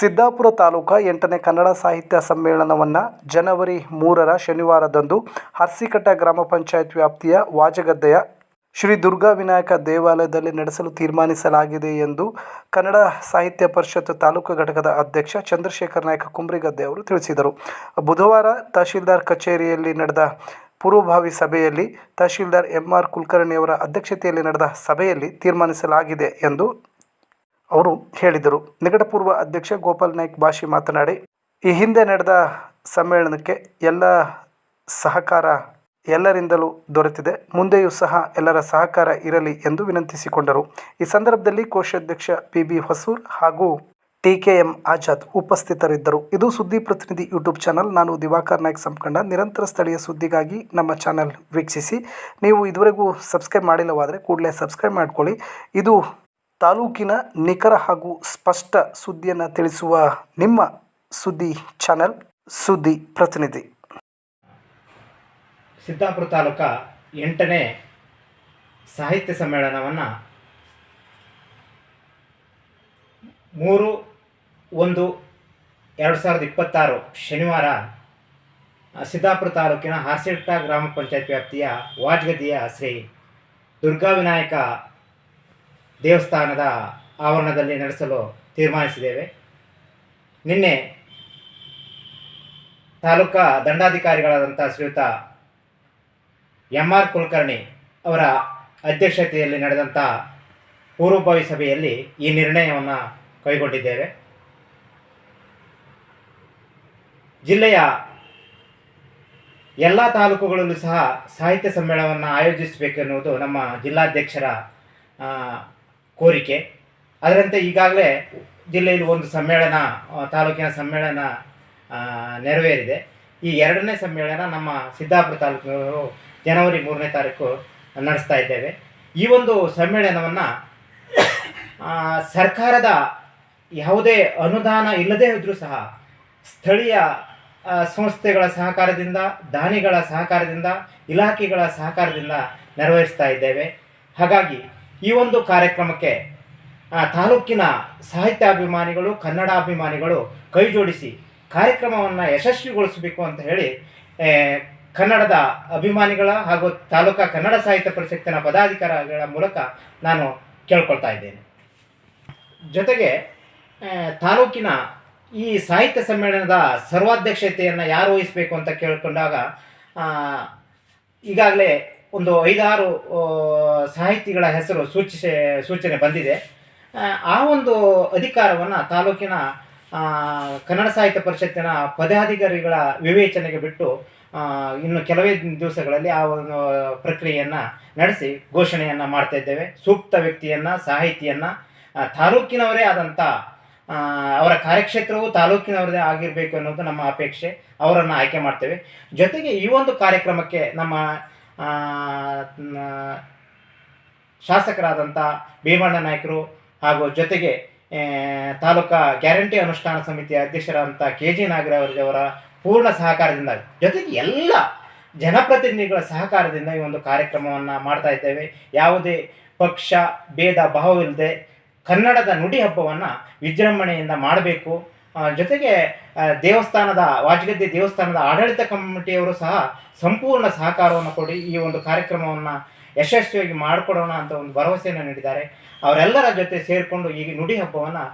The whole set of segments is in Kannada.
ಸಿದ್ದಾಪುರ ತಾಲೂಕಾ ಎಂಟನೇ ಕನ್ನಡ ಸಾಹಿತ್ಯ ಸಮ್ಮೇಳನವನ್ನು ಜನವರಿ ಮೂರರ ಶನಿವಾರದಂದು ಹರ್ಸಿಕಟ್ಟ ಗ್ರಾಮ ಪಂಚಾಯತ್ ವ್ಯಾಪ್ತಿಯ ವಾಜಗದ್ದೆಯ ಶ್ರೀ ದುರ್ಗಾ ವಿನಾಯಕ ದೇವಾಲಯದಲ್ಲಿ ನಡೆಸಲು ತೀರ್ಮಾನಿಸಲಾಗಿದೆ ಎಂದು ಕನ್ನಡ ಸಾಹಿತ್ಯ ಪರಿಷತ್ ತಾಲೂಕು ಘಟಕದ ಅಧ್ಯಕ್ಷ ಚಂದ್ರಶೇಖರ್ ನಾಯಕ ಕುಂಬ್ರಿಗದ್ದೆ ಅವರು ತಿಳಿಸಿದರು. ಬುಧವಾರ ತಹಶೀಲ್ದಾರ್ ಕಚೇರಿಯಲ್ಲಿ ನಡೆದ ಪೂರ್ವಭಾವಿ ಸಭೆಯಲ್ಲಿ ತಹಶೀಲ್ದಾರ್ ಎಂ ಆರ್ ಕುಲಕರ್ಣಿಯವರ ಅಧ್ಯಕ್ಷತೆಯಲ್ಲಿ ನಡೆದ ಸಭೆಯಲ್ಲಿ ತೀರ್ಮಾನಿಸಲಾಗಿದೆ ಎಂದು ಅವರು ಹೇಳಿದರು. ನಿಕಟಪೂರ್ವ ಅಧ್ಯಕ್ಷ ಗೋಪಾಲ್ ನಾಯ್ಕ್ ಭಾಷಿ ಮಾತನಾಡಿ, ಈ ಹಿಂದೆ ನಡೆದ ಸಮ್ಮೇಳನಕ್ಕೆ ಎಲ್ಲ ಸಹಕಾರ ಎಲ್ಲರಿಂದಲೂ ದೊರೆತಿದೆ. ಮುಂದೆಯೂ ಸಹ ಎಲ್ಲರ ಸಹಕಾರ ಇರಲಿ ಎಂದು ವಿನಂತಿಸಿಕೊಂಡರು. ಈ ಸಂದರ್ಭದಲ್ಲಿ ಕೋಶಾಧ್ಯಕ್ಷ ಪಿ ಬಿ ಹೊಸೂರ್ ಹಾಗೂ ಟಿ ಕೆ ಎಂ ಆಜಾದ್ ಉಪಸ್ಥಿತರಿದ್ದರು. ಇದು ಸುದ್ದಿ ಪ್ರತಿನಿಧಿ ಯೂಟ್ಯೂಬ್ ಚಾನಲ್. ನಾನು ದಿವಾಕರ್ ನಾಯ್ಕ್ ಸಂಕಂಡ. ನಿರಂತರ ಸ್ಥಳೀಯ ಸುದ್ದಿಗಾಗಿ ನಮ್ಮ ಚಾನಲ್ ವೀಕ್ಷಿಸಿ. ನೀವು ಇದುವರೆಗೂ ಸಬ್ಸ್ಕ್ರೈಬ್ ಮಾಡಿಲ್ಲವಾದರೆ ಕೂಡಲೇ ಸಬ್ಸ್ಕ್ರೈಬ್ ಮಾಡ್ಕೊಳ್ಳಿ. ಇದು ತಾಲೂಕಿನ ನಿಖರ ಹಾಗೂ ಸ್ಪಷ್ಟ ಸುದ್ದಿಯನ್ನು ತಿಳಿಸುವ ನಿಮ್ಮ ಸುದ್ದಿ ಚಾನಲ್, ಸುದ್ದಿ ಪ್ರತಿನಿಧಿ. ಸಿದ್ದಾಪುರ ತಾಲೂಕ ಎಂಟನೇ ಸಾಹಿತ್ಯ ಸಮ್ಮೇಳನವನ್ನು ಮೂರು, ಒಂದು, ಎರಡು ಸಾವಿರದ ಇಪ್ಪತ್ತಾರು ಶನಿವಾರ ಸಿದ್ದಾಪುರ ತಾಲೂಕಿನ ಹಾಸಿಟ್ಟ ಗ್ರಾಮ ಪಂಚಾಯತ್ ವ್ಯಾಪ್ತಿಯ ವಾಜ್ಗದಿಯ ಶ್ರೀ ದುರ್ಗಾ ವಿನಾಯಕ ದೇವಸ್ಥಾನದ ಆವರಣದಲ್ಲಿ ನಡೆಸಲು ತೀರ್ಮಾನಿಸಿದ್ದೇವೆ. ನಿನ್ನೆ ತಾಲೂಕಾ ದಂಡಾಧಿಕಾರಿಗಳಾದಂಥ ಶ್ರೀಯುತ ಎಂ ಆರ್ ಕುಲಕರ್ಣಿ ಅವರ ಅಧ್ಯಕ್ಷತೆಯಲ್ಲಿ ನಡೆದಂಥ ಪೂರ್ವಭಾವಿ ಸಭೆಯಲ್ಲಿ ಈ ನಿರ್ಣಯವನ್ನು ಕೈಗೊಂಡಿದ್ದೇವೆ. ಜಿಲ್ಲೆಯ ಎಲ್ಲ ತಾಲೂಕುಗಳಲ್ಲೂ ಸಹ ಸಾಹಿತ್ಯ ಸಮ್ಮೇಳನವನ್ನು ಆಯೋಜಿಸಬೇಕೆನ್ನುವುದು ನಮ್ಮ ಜಿಲ್ಲಾಧ್ಯಕ್ಷರ ಕೋರಿಕೆ. ಅದರಂತೆ ಈಗಾಗಲೇ ಜಿಲ್ಲೆಯಲ್ಲಿ ಒಂದು ಸಮ್ಮೇಳನ ತಾಲೂಕಿನ ಸಮ್ಮೇಳನ ನೆರವೇರಿದೆ. ಈ ಎರಡನೇ ಸಮ್ಮೇಳನ ನಮ್ಮ ಸಿದ್ದಾಪುರ ತಾಲೂಕಿನವರು ಜನವರಿ ಮೂರನೇ ತಾರೀಕು ನಡೆಸ್ತಾ ಇದ್ದೇವೆ. ಈ ಒಂದು ಸಮ್ಮೇಳನವನ್ನು ಸರ್ಕಾರದ ಯಾವುದೇ ಅನುದಾನ ಇಲ್ಲದೇ ಇದ್ದರೂ ಸಹ ಸ್ಥಳೀಯ ಸಂಸ್ಥೆಗಳ ಸಹಕಾರದಿಂದ, ದಾನಿಗಳ ಸಹಕಾರದಿಂದ, ಇಲಾಖೆಗಳ ಸಹಕಾರದಿಂದ ನೆರವೇರಿಸ್ತಾ ಇದ್ದೇವೆ. ಹಾಗಾಗಿ ಈ ಒಂದು ಕಾರ್ಯಕ್ರಮಕ್ಕೆ ತಾಲೂಕಿನ ಸಾಹಿತ್ಯಾಭಿಮಾನಿಗಳು, ಕನ್ನಡಾಭಿಮಾನಿಗಳು ಕೈ ಜೋಡಿಸಿ ಕಾರ್ಯಕ್ರಮವನ್ನು ಯಶಸ್ವಿಗೊಳಿಸಬೇಕು ಅಂತ ಹೇಳಿ ಕನ್ನಡದ ಅಭಿಮಾನಿಗಳ ಹಾಗೂ ತಾಲೂಕಾ ಕನ್ನಡ ಸಾಹಿತ್ಯ ಪರಿಷತ್ತಿನ ಪದಾಧಿಕಾರಿಗಳ ಮೂಲಕ ನಾನು ಕೇಳ್ಕೊಳ್ತಾ ಇದ್ದೇನೆ. ಜೊತೆಗೆ ತಾಲೂಕಿನ ಈ ಸಾಹಿತ್ಯ ಸಮ್ಮೇಳನದ ಸರ್ವಾಧ್ಯಕ್ಷತೆಯನ್ನು ಯಾರು ವಹಿಸಬೇಕು ಅಂತ ಕೇಳಿಕೊಂಡಾಗ ಈಗಾಗಲೇ ಒಂದು ಐದಾರು ಸಾಹಿತಿಗಳ ಹೆಸರು ಸೂಚಿಸಿ ಸೂಚನೆ ಬಂದಿದೆ. ಆ, ಒಂದು ಅಧಿಕಾರವನ್ನು ತಾಲೂಕಿನ ಕನ್ನಡ ಸಾಹಿತ್ಯ ಪರಿಷತ್ತಿನ ಪದಾಧಿಕಾರಿಗಳ ವಿವೇಚನೆಗೆ ಬಿಟ್ಟು ಇನ್ನು ಕೆಲವೇ ದಿವಸಗಳಲ್ಲಿ ಆ ಒಂದು ಪ್ರಕ್ರಿಯೆಯನ್ನು ನಡೆಸಿ ಘೋಷಣೆಯನ್ನು ಮಾಡ್ತಾ ಇದ್ದೇವೆ. ಸೂಕ್ತ ವ್ಯಕ್ತಿಯನ್ನು ಸಾಹಿತಿಯನ್ನು ತಾಲೂಕಿನವರೇ ಆದಂಥ ಅವರ ಕಾರ್ಯಕ್ಷೇತ್ರವು ತಾಲೂಕಿನವರದೇ ಆಗಿರಬೇಕು ಅನ್ನೋದು ನಮ್ಮ ಅಪೇಕ್ಷೆ. ಅವರನ್ನು ಆಯ್ಕೆ ಮಾಡ್ತೇವೆ. ಜೊತೆಗೆ ಈ ಒಂದು ಕಾರ್ಯಕ್ರಮಕ್ಕೆ ನಮ್ಮ ಶಾಸಕರಾದಂಥ ಭೀಮಣ್ಣ ನಾಯಕರು ಹಾಗೂ ಜೊತೆಗೆ ತಾಲೂಕಾ ಗ್ಯಾರಂಟಿ ಅನುಷ್ಠಾನ ಸಮಿತಿಯ ಅಧ್ಯಕ್ಷರಾದಂಥ ಕೆ ಜಿ ನಾಗರಾವರವರ ಪೂರ್ಣ ಸಹಕಾರದಿಂದ, ಜೊತೆಗೆ ಎಲ್ಲ ಜನಪ್ರತಿನಿಧಿಗಳ ಸಹಕಾರದಿಂದ ಈ ಒಂದು ಕಾರ್ಯಕ್ರಮವನ್ನು ಮಾಡ್ತಾ ಇದ್ದೇವೆ. ಯಾವುದೇ ಪಕ್ಷ, ಭೇದ ಭಾವವಿಲ್ಲದೆ ಕನ್ನಡದ ನುಡಿ ಹಬ್ಬವನ್ನು ವಿಜೃಂಭಣೆಯಿಂದ ಮಾಡಬೇಕು. ಜೊತೆಗೆ ದೇವಸ್ಥಾನದ, ವಾಜಗದ್ದೆ ದೇವಸ್ಥಾನದ ಆಡಳಿತ ಕಮಿಟಿಯವರು ಸಹ ಸಂಪೂರ್ಣ ಸಹಕಾರವನ್ನು ಕೊಡಿ, ಈ ಒಂದು ಕಾರ್ಯಕ್ರಮವನ್ನು ಯಶಸ್ವಿಯಾಗಿ ಮಾಡಿಕೊಡೋಣ ಅಂತ ಒಂದು ಭರವಸೆಯನ್ನು ನೀಡಿದ್ದಾರೆ. ಅವರೆಲ್ಲರ ಜೊತೆ ಸೇರಿಕೊಂಡು ಈ ನುಡಿ ಹಬ್ಬವನ್ನು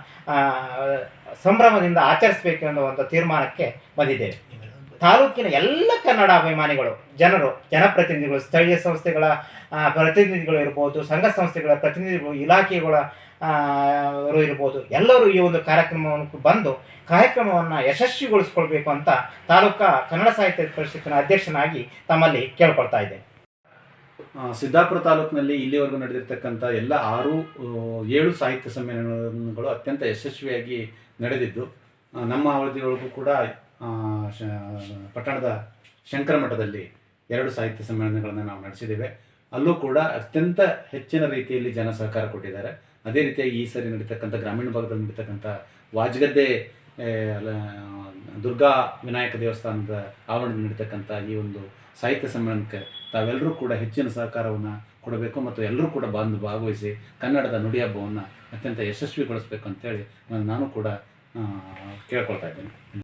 ಸಂಭ್ರಮದಿಂದ ಆಚರಿಸಬೇಕು ಅನ್ನೋ ಒಂದು ತೀರ್ಮಾನಕ್ಕೆ ಬಂದಿದ್ದೇವೆ. ತಾಲೂಕಿನ ಎಲ್ಲ ಕನ್ನಡ ಅಭಿಮಾನಿಗಳು, ಜನರು, ಜನಪ್ರತಿನಿಧಿಗಳು, ಸ್ಥಳೀಯ ಸಂಸ್ಥೆಗಳ ಪ್ರತಿನಿಧಿಗಳು ಇರ್ಬೋದು, ಸಂಘ ಸಂಸ್ಥೆಗಳ ಪ್ರತಿನಿಧಿಗಳು, ಇಲಾಖೆಗಳ ಇರ್ಬೋದು. ಎಲ್ಲರೂ ಈ ಒಂದು ಕಾರ್ಯಕ್ರಮವನ್ನು ಬಂದು ಕಾರ್ಯಕ್ರಮವನ್ನು ಯಶಸ್ವಿಗೊಳಿಸ್ಕೊಳ್ಬೇಕು ಅಂತ ತಾಲೂಕಾ ಕನ್ನಡ ಸಾಹಿತ್ಯ ಪರಿಷತ್ತಿನ ಅಧ್ಯಕ್ಷನಾಗಿ ತಮ್ಮಲ್ಲಿ ಕೇಳ್ಕೊಳ್ತಾ ಇದ್ದೇನೆ. ಸಿದ್ದಾಪುರ ತಾಲೂಕಿನಲ್ಲಿ ಇಲ್ಲಿವರೆಗೂ ನಡೆದಿರ್ತಕ್ಕಂಥ ಎಲ್ಲ ಆರು ಏಳು ಸಾಹಿತ್ಯ ಸಮ್ಮೇಳನಗಳು ಅತ್ಯಂತ ಯಶಸ್ವಿಯಾಗಿ ನಡೆದಿದ್ದು ನಮ್ಮ ಅವಧಿಯೊಳಗೂ ಕೂಡ ಪಟ್ಟಣದ ಶಂಕರಮಠದಲ್ಲಿ ಎರಡು ಸಾಹಿತ್ಯ ಸಮ್ಮೇಳನಗಳನ್ನು ನಾವು ನಡೆಸಿದ್ದೇವೆ. ಅಲ್ಲೂ ಕೂಡ ಅತ್ಯಂತ ಹೆಚ್ಚಿನ ರೀತಿಯಲ್ಲಿ ಜನ ಸಹಕಾರ ಕೊಟ್ಟಿದ್ದಾರೆ. ಅದೇ ರೀತಿಯಾಗಿ ಈ ಸರಿ ನಡೀತಕ್ಕಂಥ ಗ್ರಾಮೀಣ ಭಾಗದಲ್ಲಿ ನಡೀತಕ್ಕಂಥ ವಾಜಗದ್ದೆ ದುರ್ಗಾ ವಿನಾಯಕ ದೇವಸ್ಥಾನದ ಆವರಣದಲ್ಲಿ ನಡೀತಕ್ಕಂಥ ಈ ಒಂದು ಸಾಹಿತ್ಯ ಸಮ್ಮೇಳನಕ್ಕೆ ತಾವೆಲ್ಲರೂ ಕೂಡ ಹೆಚ್ಚಿನ ಸಹಕಾರವನ್ನು ಕೊಡಬೇಕು ಮತ್ತು ಎಲ್ಲರೂ ಕೂಡ ಬಂದು ಭಾಗವಹಿಸಿ ಕನ್ನಡದ ನುಡಿ ಹಬ್ಬವನ್ನು ಅತ್ಯಂತ ಯಶಸ್ವಿಗೊಳಿಸಬೇಕು ಅಂತೇಳಿ ನಾನು- ಕೂಡ ಕೇಳ್ಕೊಳ್ತಾ ಇದ್ದೀನಿ.